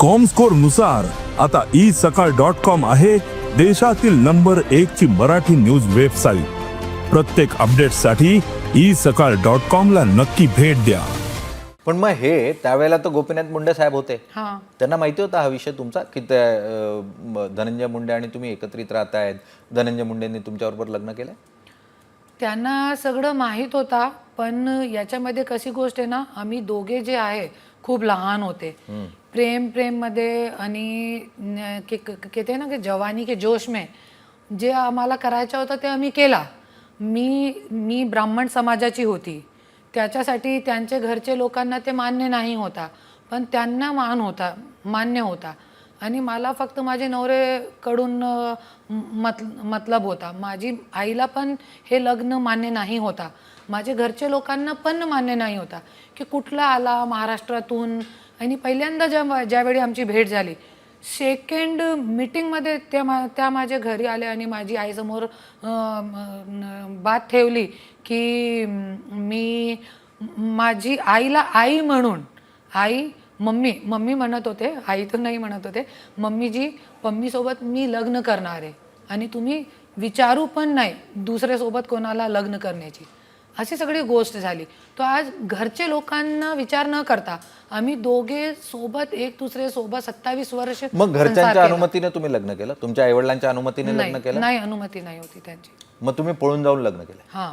कॉमस्कोरनुसार आता ई सकाळ dot com आहे देशातील नंबर एक ची मराठी न्यूज वेबसाईट प्रत्येक अपडेटसाठी ई सकाळ डॉट कॉम ला नक्की भेट द्या. पण मग हे त्यावेळेला तर गोपीनाथ मुंडे साहेब होते. हां. त्यांना माहिती होता हा विषय तुमचा? की त्या, अं, धनंजय मुंडे आणि तुम्ही एकत्रित राहतायत. धनंजय मुंडेंनी तुमच्याबरोबर लग्न केलंय? त्यांना सगळं माहीत होता पण याच्यामध्ये कशी गोष्ट आहे ना आम्ही दोघे जे आहे खूप लहान होते. प्रेम प्रेममध्ये आणि न- के- कहते ना की जवानी के जोश में जे आम्हाला करायचं होतं ते आम्ही केला. मी मी ब्राह्मण समाजाची होती. त्याच्यासाठी त्यांचे घरचे लोकांना ते मान्य नाही होता. पण त्यांना मान होता मान्य होता. आणि मला फक्त माझे नवरेकडून मत मतलब होता. माझी आईला पण हे लग्न मान्य नाही होता. माझे घरचे लोकांना पण मान्य नाही होता की कुठला आला महाराष्ट्रातून. आणि पहिल्यांदा जेव्हा ज्यावेळी आमची भेट झाली सेकंड मीटिंगमध्ये त्या मा त्या माझ्या घरी आल्या आणि माझी आईसमोर बात ठेवली की मी माझी आईला आई म्हणून आई मम्मी मम्मी म्हणत होते आई तर नाही म्हणत होते मम्मीजी मम्मीसोबत मी लग्न करणार आहे आणि तुम्ही विचारू पण नाही दुसऱ्यासोबत कोणाला लग्न करण्याची. अशी सगळी गोष्ट झाली. तो आज घरचे लोकांना विचार न करता आम्ही दोघे सोबत एक दुसरे सोबत सत्तावीस वर्ष मग घरच्यांच्या. अनुमतीने तुम्ही लग्न केलं? तुमच्या आईवडिलांच्या अनुमतीने लग्न केलं? नाही अनुमती नाही होती त्यांची. मग तुम्ही पळून जाऊन लग्न केलं? हां.